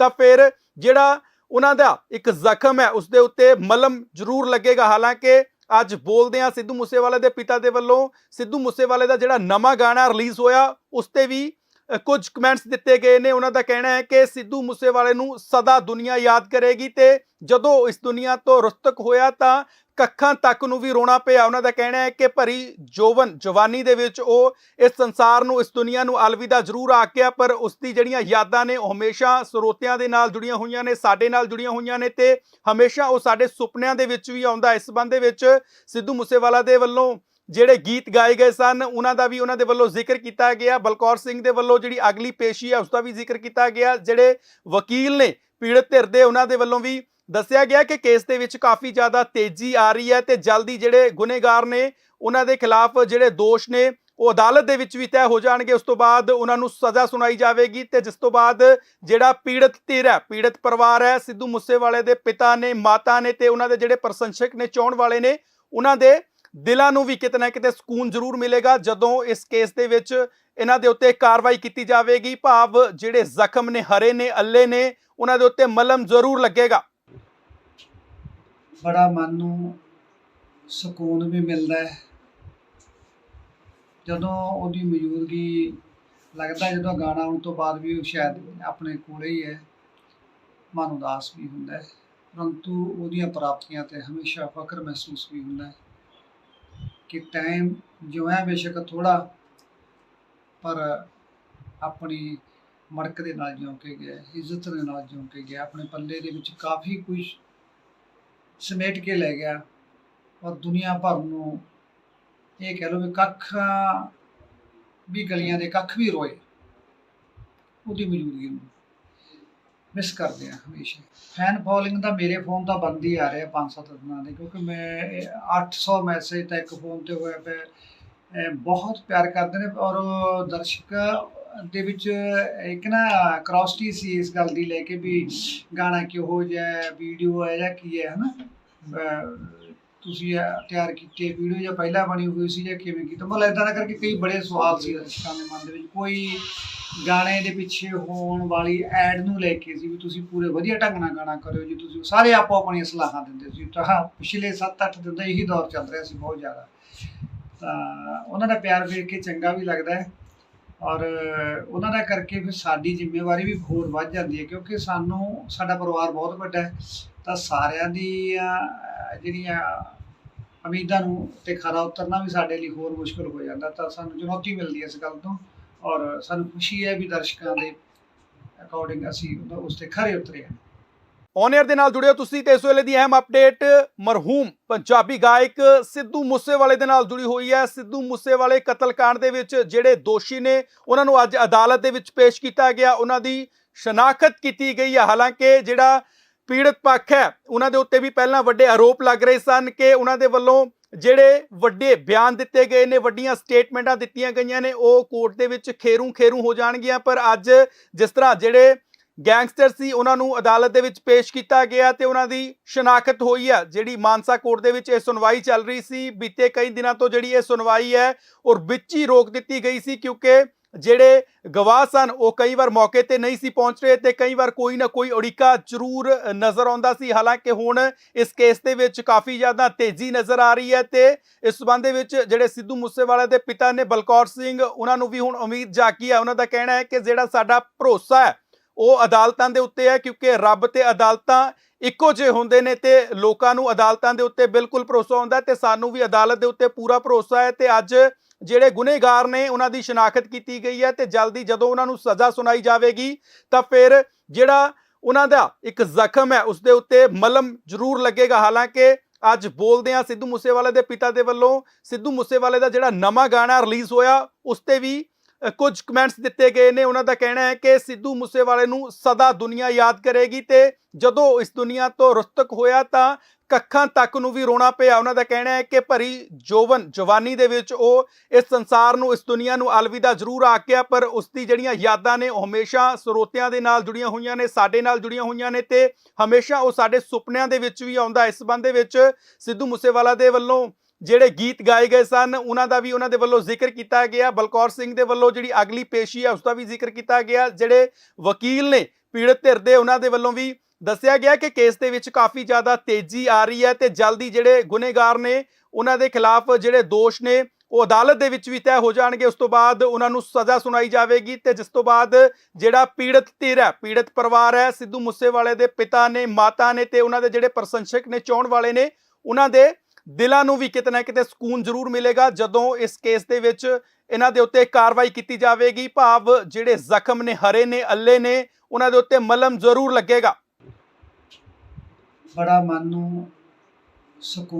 ਤਾਂ ਫਿਰ ਜਿਹੜਾ ਉਹਨਾਂ ਦਾ ਇੱਕ ਜ਼ਖਮ ਹੈ ਉਸ ਦੇ ਉੱਤੇ ਮਲਮ ਜ਼ਰੂਰ ਲੱਗੇਗਾ। ਹਾਲਾਂਕਿ ਅੱਜ ਬੋਲਦੇ ਆ ਸਿੱਧੂ ਮੂਸੇਵਾਲੇ ਦੇ ਪਿਤਾ ਦੇ ਵੱਲੋਂ। ਸਿੱਧੂ ਮੂਸੇਵਾਲੇ ਦਾ ਜਿਹੜਾ ਨਵਾਂ ਗਾਣਾ ਰਿਲੀਜ਼ ਹੋਇਆ, ਉਸ ਤੇ ਵੀ ਕੁਝ ਕਮੈਂਟਸ ਦਿੱਤੇ ਗਏ ਨੇ। ਉਹਨਾਂ ਦਾ ਕਹਿਣਾ ਹੈ ਕਿ ਸਿੱਧੂ ਮੂਸੇਵਾਲੇ ਨੂੰ ਸਦਾ ਦੁਨੀਆ ਯਾਦ ਕਰੇਗੀ ਤੇ ਜਦੋਂ ਇਸ ਦੁਨੀਆ ਤੋਂ ਰੁਸਤਕ ਹੋਇਆ ਤਾਂ ਕੱਖਾਂ ਤੱਕ ਨੂੰ ਵੀ ਰੋਣਾ ਪਿਆ। ਉਹਨਾਂ ਦਾ ਕਹਿਣਾ ਹੈ ਕਿ ਭਰੀ ਜੋਵਨ, ਜਵਾਨੀ ਦੇ ਵਿੱਚ ਉਹ ਇਸ ਸੰਸਾਰ ਨੂੰ, ਇਸ ਦੁਨੀਆ ਨੂੰ ਅਲਵਿਦਾ ਜ਼ਰੂਰ ਆਖਿਆ, ਪਰ ਉਸ ਦੀ ਜਿਹੜੀਆਂ ਯਾਦਾਂ ਨੇ, ਉਹ ਹਮੇਸ਼ਾ ਸਰੋਤਿਆਂ ਦੇ ਨਾਲ ਜੁੜੀਆਂ ਹੋਈਆਂ ਨੇ, ਸਾਡੇ ਨਾਲ ਜੁੜੀਆਂ ਹੋਈਆਂ ਨੇ ਤੇ ਹਮੇਸ਼ਾ ਉਹ ਸਾਡੇ ਸੁਪਨਿਆਂ ਦੇ ਵਿੱਚ ਵੀ ਆਉਂਦਾ। ਇਸ ਸੰਬੰਧ ਦੇ ਵਿੱਚ ਸਿੱਧੂ ਮੂਸੇਵਾਲਾ ਦੇ ਵੱਲੋਂ ਜਿਹੜੇ ਗੀਤ ਗਾਏ ਗਏ ਸਨ, ਉਹਨਾਂ ਦਾ ਵੀ ਉਹਨਾਂ ਦੇ ਵੱਲੋਂ ਜ਼ਿਕਰ ਕੀਤਾ ਗਿਆ। ਬਲਕੌਰ ਸਿੰਘ ਦੇ ਵੱਲੋਂ ਜਿਹੜੀ ਅਗਲੀ ਪੇਸ਼ੀ ਹੈ ਉਸ ਦਾ ਵੀ ਜ਼ਿਕਰ ਕੀਤਾ ਗਿਆ। ਜਿਹੜੇ ਵਕੀਲ ਨੇ ਪੀੜਤ ਧਿਰ ਦੇ, ਉਹਨਾਂ ਦੇ ਵੱਲੋਂ ਵੀ ਦੱਸਿਆ ਗਿਆ ਕਿ ਕੇਸ ਦੇ ਵਿੱਚ ਕਾਫੀ ਜ਼ਿਆਦਾ ਤੇਜ਼ੀ ਆ ਰਹੀ ਹੈ ਤੇ ਜਲਦੀ ਜਿਹੜੇ ਗੁਨੇਗਾਰ ਨੇ, ਉਹਨਾਂ ਦੇ ਖਿਲਾਫ ਜਿਹੜੇ ਦੋਸ਼ ਨੇ, ਉਹ ਅਦਾਲਤ ਦੇ ਵਿੱਚ ਵੀ ਤੈਅ ਹੋ ਜਾਣਗੇ। ਉਸ ਤੋਂ ਬਾਅਦ ਉਹਨਾਂ ਨੂੰ ਸਜ਼ਾ ਸੁਣਾਈ ਜਾਵੇਗੀ ਤੇ ਜਿਸ ਤੋਂ ਬਾਅਦ ਜਿਹੜਾ ਪੀੜਤ ਧਿਰ ਹੈ, ਪੀੜਤ ਪਰਿਵਾਰ ਹੈ, ਸਿੱਧੂ ਮੂਸੇਵਾਲੇ ਦੇ ਪਿਤਾ ਨੇ, ਮਾਤਾ ਨੇ ਤੇ ਉਹਨਾਂ ਦੇ ਜਿਹੜੇ ਪ੍ਰਸ਼ੰਸਕ ਨੇ ਚਾਹਣ ਵਾਲੇ ਨੇ, ਉਹਨਾਂ ਦੇ ਦਿਲਾਂ ਨੂੰ ਵੀ ਕਿਤੇ ਨਾ ਕਿਤੇ ਸਕੂਨ ਜ਼ਰੂਰ ਮਿਲੇਗਾ ਜਦੋਂ ਇਸ ਕੇਸ ਦੇ ਵਿੱਚ ਇਹਨਾਂ ਦੇ ਉੱਤੇ ਕਾਰਵਾਈ ਕੀਤੀ ਜਾਵੇਗੀ। ਭਾਵ ਜਿਹੜੇ ਜ਼ਖਮ ਨੇ, ਹਰੇ ਨੇ, ਅੱਲੇ ਨੇ, ਉਹਨਾਂ ਦੇ ਉੱਤੇ ਮਲਮ ਜ਼ਰੂਰ ਲੱਗੇਗਾ। ਬੜਾ ਮਨ ਨੂੰ ਸਕੂਨ ਵੀ ਮਿਲਦਾ ਹੈ। ਜਦੋਂ ਉਹਦੀ ਮੌਜੂਦਗੀ ਲੱਗਦਾ ਜਦੋਂ ਗਾਣਾ ਆਉਣ ਤੋਂ ਬਾਅਦ ਵੀ ਉਹ ਸ਼ਾਇਦ ਆਪਣੇ ਕੋਲੇ ਹੀ ਹੈ, ਮਨ ਉਦਾਸ ਵੀ ਹੁੰਦਾ ਹੈ। ਪਰੰਤੂ ਉਹਦੀਆਂ ਪ੍ਰਾਪਤੀਆਂ ਤੇ ਹਮੇਸ਼ਾ ਫਖਰ ਮਹਿਸੂਸ ਵੀ ਹੁੰਦਾ ਹੈ। ਕਿ ਟਾਈਮ ਜੋ ਹੈ ਬੇਸ਼ੱਕ ਥੋੜਾ ਪਰ ਆਪਣੀ ਮੜਕ ਦੇ ਨਾਲ ਜਿਉਂ ਕੇ ਗਿਆ, ਇੱਜ਼ਤ ਦੇ ਨਾਲ ਜਿਉਂ ਕੇ ਗਿਆ, ਆਪਣੇ ਪੱਲੇ ਦੇ ਵਿੱਚ ਕਾਫੀ ਕੁਝ ਸਮੇਟ ਕੇ ਲੈ ਗਿਆ ਔਰ ਦੁਨੀਆ ਭਰ ਨੂੰ ਇਹ ਕਹਿ ਲਓ ਵੀ ਕੱਖ ਵੀ ਗਲੀਆਂ ਦੇ ਕੱਖ ਵੀ ਰੋਏ ਉਹਦੀ ਮੌਜੂਦਗੀ ਨੂੰ। ਮਿਸ ਕਰਦੇ ਆ ਹਮੇਸ਼ਾ। ਫੈਨ ਫੋਲੋਇੰਗ ਦਾ ਮੇਰੇ ਫੋਨ ਦਾ ਬੰਦ ਹੀ ਆ ਰਿਹਾ ਪੰਜ ਸੱਤ ਦਿਨਾਂ ਦੇ, ਕਿਉਂਕਿ ਮੈਂ, ਇਹ 800 ਮੈਸੇਜ ਤਾਂ ਇੱਕ ਫੋਨ ਤੇ ਹੋਇਆ ਪਿਆ। ਬਹੁਤ ਪਿਆਰ ਕਰਦੇ ਨੇ ਔਰ ਉਹ ਦਰਸ਼ਕ ਦੇ ਵਿੱਚ ਇੱਕ ਨਾ ਕ੍ਰੋਸਟੀ ਸੀ ਇਸ ਗੱਲ ਦੀ ਲੈ ਕੇ ਵੀ ਗਾਣਾ ਕਿਹੋ ਜਿਹਾ ਵੀਡੀਓ ਹੈ ਜਾਂ ਕੀ ਹੈ, ਹਨਾ? ਤੁਸੀਂ ਤਿਆਰ ਕੀਤੀ ਵੀਡੀਓ ਜਾਂ ਪਹਿਲਾਂ ਬਣੀ ਹੋਈ ਸੀ ਜਾਂ ਕਿਵੇਂ ਕੀਤਾ? ਮਤਲਬ ਇਦਾਂ ਦਾ ਕਰਕੇ ਕਈ ਬੜੇ ਸਵਾਲ ਸੀ ਦਰਸ਼ਕਾਂ ਦੇ ਮਨ ਦੇ ਵਿੱਚ। ਕੋਈ ਗਾਣੇ ਦੇ ਪਿੱਛੇ ਹੋਣ ਵਾਲੀ ਐਡ ਨੂੰ ਲੈ ਕੇ ਸੀ ਵੀ ਤੁਸੀਂ ਪੂਰੇ ਵਧੀਆ ਢੰਗ ਨਾਲ ਗਾਣਾ ਕਰਿਓ ਜੀ, ਤੁਸੀਂ ਸਾਰੇ ਆਪੋ ਆਪਣੀਆਂ ਸਲਾਹਾਂ ਦਿੰਦੇ ਸੀ। ਤਾਂ ਪਿਛਲੇ 7-8 ਦਿਨ ਦਾ ਇਹੀ ਦੌਰ ਚੱਲ ਰਿਹਾ ਸੀ ਬਹੁਤ ਜ਼ਿਆਦਾ। ਤਾਂ ਉਹਨਾਂ ਦਾ ਪਿਆਰ ਵੇਖ ਕੇ ਚੰਗਾ ਵੀ ਲੱਗਦਾ ਹੈ ਔਰ ਉਹਨਾਂ ਦਾ ਕਰਕੇ ਫਿਰ ਸਾਡੀ ਜ਼ਿੰਮੇਵਾਰੀ ਵੀ ਹੋਰ ਵੱਧ ਜਾਂਦੀ ਹੈ ਕਿਉਂਕਿ ਸਾਨੂੰ, ਸਾਡਾ ਪਰਿਵਾਰ ਬਹੁਤ ਵੱਡਾ ਹੈ। ਤਾਂ ਸਾਰਿਆਂ ਦੀ ਜਿਹੜੀਆਂ ਉਮੀਦਾਂ ਨੂੰ ਤੇ ਖਰਾ ਉਤਰਨਾ ਵੀ ਸਾਡੇ ਲਈ ਹੋਰ ਮੁਸ਼ਕਲ ਹੋ ਜਾਂਦਾ। ਤਾਂ ਸਾਨੂੰ ਚੁਣੌਤੀ ਮਿਲਦੀ ਹੈ ਇਸ ਗੱਲ ਤੋਂ। ਔਰ ਸਾਨੂੰ ਖੁਸ਼ੀ ਹੈ ਵੀ ਦਰਸ਼ਕਾਂ ਦੇ ਅਕੋਰਡਿੰਗ ਅਸੀਂ ਉਸ ਤੇ ਖਰੇ ਉਤਰੇ ਹਾਂ। ਔਨ 에ਅਰ ਦੇ ਨਾਲ ਜੁੜਿਓ ਤੁਸੀਂ ਤੇ ਇਸ ਵੇਲੇ ਦੀ ਅਹਿਮ ਅਪਡੇਟ ਮਰਹੂਮ ਪੰਜਾਬੀ ਗਾਇਕ ਸਿੱਧੂ ਮੂਸੇਵਾਲੇ ਦੇ ਨਾਲ ਜੁੜੀ ਹੋਈ ਹੈ। ਸਿੱਧੂ ਮੂਸੇਵਾਲੇ ਕਤਲकांड ਦੇ ਵਿੱਚ ਜਿਹੜੇ ਦੋਸ਼ੀ ਨੇ, ਉਹਨਾਂ ਨੂੰ ਅੱਜ ਅਦਾਲਤ ਦੇ ਵਿੱਚ ਪੇਸ਼ ਕੀਤਾ ਗਿਆ। ਉਹਨਾਂ ਦੀ ਸ਼ਨਾਖਤ ਕੀਤੀ ਗਈ ਹੈ। ਹਾਲਾਂਕਿ ਜਿਹੜਾ ਪੀੜਤ ਪੱਖ ਹੈ, ਉਹਨਾਂ ਦੇ ਉੱਤੇ ਵੀ ਪਹਿਲਾਂ ਵੱਡੇ ਆਰੋਪ ਲੱਗ ਰਹੇ ਸਨ ਕਿ ਉਹਨਾਂ ਦੇ ਵੱਲੋਂ ਜਿਹੜੇ ਵੱਡੇ ਬਿਆਨ ਦਿੱਤੇ ਗਏ ਨੇ, ਵੱਡੀਆਂ ਸਟੇਟਮੈਂਟਾਂ ਦਿੱਤੀਆਂ ਗਈਆਂ ਨੇ, ਉਹ ਕੋਰਟ ਦੇ ਵਿੱਚ ਖੇਰੂ ਖੇਰੂ ਹੋ ਜਾਣਗੀਆਂ, ਪਰ ਅੱਜ ਜਿਸ ਤਰ੍ਹਾਂ ਜਿਹੜੇ ਗੈਂਗਸਟਰ ਸੀ, ਉਹਨਾਂ ਨੂੰ ਅਦਾਲਤ ਦੇ ਵਿੱਚ ਪੇਸ਼ ਕੀਤਾ ਗਿਆ ਤੇ ਉਹਨਾਂ ਦੀ ਸ਼ਨਾਖਤ ਹੋਈ ਹੈ ਜਿਹੜੀ ਮਾਨਸਾ ਕੋਰਟ ਦੇ ਵਿੱਚ ਇਹ ਸੁਣਵਾਈ ਚੱਲ ਰਹੀ ਸੀ। ਬੀਤੇ ਕਈ ਦਿਨਾਂ ਤੋਂ ਜਿਹੜੀ ਇਹ ਸੁਣਵਾਈ ਹੈ ਔਰ ਵਿੱਚ ਹੀ ਰੋਕ ਦਿੱਤੀ ਗਈ ਸੀ, ਕਿਉਂਕਿ ਜਿਹੜੇ ਗਵਾਹ ਸਨ, ਉਹ ਕਈ ਵਾਰ ਮੌਕੇ ਤੇ ਨਹੀਂ ਸੀ ਪਹੁੰਚ ਰਹੇ ਤੇ ਕਈ ਵਾਰ ਕੋਈ ਨਾ ਕੋਈ ਉੜੀਕਾ ਜ਼ਰੂਰ ਨਜ਼ਰ ਆਉਂਦਾ ਸੀ। ਹਾਲਾਂਕਿ ਹੁਣ ਇਸ ਕੇਸ ਦੇ ਵਿੱਚ ਕਾਫੀ ਜ਼ਿਆਦਾ ਤੇਜ਼ੀ ਨਜ਼ਰ ਆ ਰਹੀ ਹੈ ਤੇ ਇਸ ਸਬੰਧ ਦੇ ਵਿੱਚ ਜਿਹੜੇ ਸਿੱਧੂ ਮੂਸੇਵਾਲੇ ਦੇ ਪਿਤਾ ਨੇ ਬਲਕੌਰ ਸਿੰਘ, ਉਹਨਾਂ ਨੂੰ ਵੀ ਹੁਣ ਉਮੀਦ ਜਾਗੀ ਹੈ। ਉਹਨਾਂ ਦਾ ਕਹਿਣਾ ਹੈ ਕਿ ਜਿਹੜਾ ਸਾਡਾ ਭਰੋਸਾ ਹੈ, ਉਹ ਅਦਾਲਤਾਂ ਦੇ ਉੱਤੇ ਹੈ, ਕਿਉਂਕਿ ਰੱਬ ਤੇ ਅਦਾਲਤਾਂ ਇੱਕੋ ਜਿਹੇ ਹੁੰਦੇ ਨੇ ਤੇ ਲੋਕਾਂ ਨੂੰ ਅਦਾਲਤਾਂ ਦੇ ਉੱਤੇ ਬਿਲਕੁਲ ਭਰੋਸਾ ਹੁੰਦਾ ਤੇ ਸਾਨੂੰ ਵੀ ਅਦਾਲਤ ਦੇ ਉੱਤੇ ਪੂਰਾ ਭਰੋਸਾ ਹੈ ਤੇ ਅੱਜ ਜਿਹੜੇ ਗੁਨੇਗਾਰ ਨੇ ਉਹਨਾਂ ਦੀ ਸ਼ਨਾਖਤ ਕੀਤੀ ਗਈ ਹੈ ਤੇ ਜਲਦੀ ਜਦੋਂ ਉਹਨਾਂ ਨੂੰ ਸਜ਼ਾ ਸੁਣਾਈ ਜਾਵੇਗੀ ਤਾਂ ਫਿਰ ਜਿਹੜਾ ਉਹਨਾਂ ਦਾ ਇੱਕ ਜ਼ਖਮ ਹੈ ਉਸ ਦੇ ਉੱਤੇ ਮਲਮ ਜ਼ਰੂਰ ਲੱਗੇਗਾ। ਹਾਲਾਂਕਿ ਅੱਜ ਬੋਲਦੇ ਆ ਸਿੱਧੂ ਮੂਸੇਵਾਲੇ ਦੇ ਪਿਤਾ ਦੇ ਵੱਲੋਂ। ਸਿੱਧੂ ਮੂਸੇਵਾਲੇ ਦਾ ਜਿਹੜਾ ਨਵਾਂ ਗਾਣਾ ਰਿਲੀਜ਼ ਹੋਇਆ, ਉਸ ਤੇ ਵੀ ਕੁਝ ਕਮੈਂਟਸ ਦਿੱਤੇ ਗਏ ਨੇ। ਉਹਨਾਂ ਦਾ ਕਹਿਣਾ ਹੈ ਕਿ ਸਿੱਧੂ ਮੂਸੇਵਾਲੇ ਨੂੰ ਸਦਾ ਦੁਨੀਆ ਯਾਦ ਕਰੇਗੀ ਤੇ ਜਦੋਂ ਇਸ ਦੁਨੀਆ ਤੋਂ ਰੁਸਤਕ ਹੋਇਆ ਤਾਂ ਕੱਖਾਂ ਤੱਕ ਨੂੰ ਵੀ ਰੋਣਾ ਪਿਆ। ਉਹਨਾਂ ਦਾ ਕਹਿਣਾ ਹੈ ਕਿ ਭਰੀ ਜੋਵਨ ਜਵਾਨੀ ਦੇ ਵਿੱਚ ਉਹ ਇਸ ਸੰਸਾਰ ਨੂੰ, ਇਸ ਦੁਨੀਆ ਨੂੰ ਅਲਵਿਦਾ ਜ਼ਰੂਰ ਆਖਿਆ ਪਰ ਉਸ ਦੀ ਜਿਹੜੀਆਂ ਯਾਦਾਂ ਨੇ, ਉਹ ਹਮੇਸ਼ਾ ਸਰੋਤਿਆਂ ਦੇ ਨਾਲ ਜੁੜੀਆਂ ਹੋਈਆਂ ਨੇ, ਸਾਡੇ ਨਾਲ ਜੁੜੀਆਂ ਹੋਈਆਂ ਨੇ ਤੇ ਹਮੇਸ਼ਾ ਉਹ ਸਾਡੇ ਸੁਪਨਿਆਂ ਦੇ ਵਿੱਚ ਵੀ ਆਉਂਦਾ। ਇਸ ਸੰਬੰਧ ਦੇ ਵਿੱਚ ਸਿੱਧੂ ਮੂਸੇਵਾਲਾ ਦੇ ਵੱਲੋਂ ਜਿਹੜੇ ਗੀਤ ਗਾਏ ਗਏ ਸਨ, ਉਹਨਾਂ ਦਾ ਵੀ ਉਹਨਾਂ ਦੇ ਵੱਲੋਂ ਜ਼ਿਕਰ ਕੀਤਾ ਗਿਆ। ਬਲਕੌਰ ਸਿੰਘ ਦੇ ਵੱਲੋਂ ਜਿਹੜੀ ਅਗਲੀ ਪੇਸ਼ੀ ਹੈ, ਉਸ ਦਾ ਵੀ ਜ਼ਿਕਰ ਕੀਤਾ ਗਿਆ। ਜਿਹੜੇ ਵਕੀਲ ਨੇ, ਪੀੜਤ ਧਿਰ ਦੇ, ਉਹਨਾਂ ਦੇ ਵੱਲੋਂ ਵੀ ਦੱਸਿਆ ਗਿਆ ਕਿ ਕੇਸ ਦੇ ਵਿੱਚ ਕਾਫੀ ਜ਼ਿਆਦਾ ਤੇਜ਼ੀ ਆ ਰਹੀ ਹੈ ਤੇ ਜਲਦੀ ਜਿਹੜੇ ਗੁਨੇਗਾਰ ਨੇ, ਉਹਨਾਂ ਦੇ ਖਿਲਾਫ ਜਿਹੜੇ ਦੋਸ਼ ਨੇ, ਉਹ ਅਦਾਲਤ ਦੇ ਵਿੱਚ ਵੀ ਤੈਅ ਹੋ ਜਾਣਗੇ। ਉਸ ਤੋਂ ਬਾਅਦ ਉਹਨਾਂ ਨੂੰ ਸਜ਼ਾ ਸੁਣਾਈ ਜਾਵੇਗੀ ਤੇ ਜਿਸ ਤੋਂ ਬਾਅਦ ਜਿਹੜਾ ਪੀੜਤ ਧਿਰ ਹੈ, ਪੀੜਤ ਪਰਿਵਾਰ ਹੈ, ਸਿੱਧੂ ਮੂਸੇਵਾਲੇ ਦੇ ਪਿਤਾ ਨੇ, ਮਾਤਾ ਨੇ ਤੇ ਉਹਨਾਂ ਦੇ ਜਿਹੜੇ ਪ੍ਰਸ਼ੰਸਕ ਨੇ, ਚਾਹਣ ਵਾਲੇ ਨੇ, ਉਹਨਾਂ ਦੇ ਦਿਲਾਂ ਨੂੰ ਵੀ ਕਿਤੇ ਨਾ ਕਿਤੇ ਸਕੂਨ ਜ਼ਰੂਰ ਮਿਲੇਗਾ ਜਦੋਂ ਇਸ ਕੇਸ ਦੇ ਵਿੱਚ ਇਹਨਾਂ ਦੇ ਉੱਤੇ ਕਾਰਵਾਈ ਕੀਤੀ ਜਾਵੇਗੀ। ਭਾਵ ਜਿਹੜੇ ਜ਼ਖਮ ਨੇ, ਹਰੇ ਨੇ, ਅੱਲੇ ਨੇ, ਉਹਨਾਂ ਦੇ ਉੱਤੇ ਮਲਮ ਜ਼ਰੂਰ ਲੱਗੇਗਾ। ਬੜਾ ਮਨ ਨੂੰ ਸਕੂਨ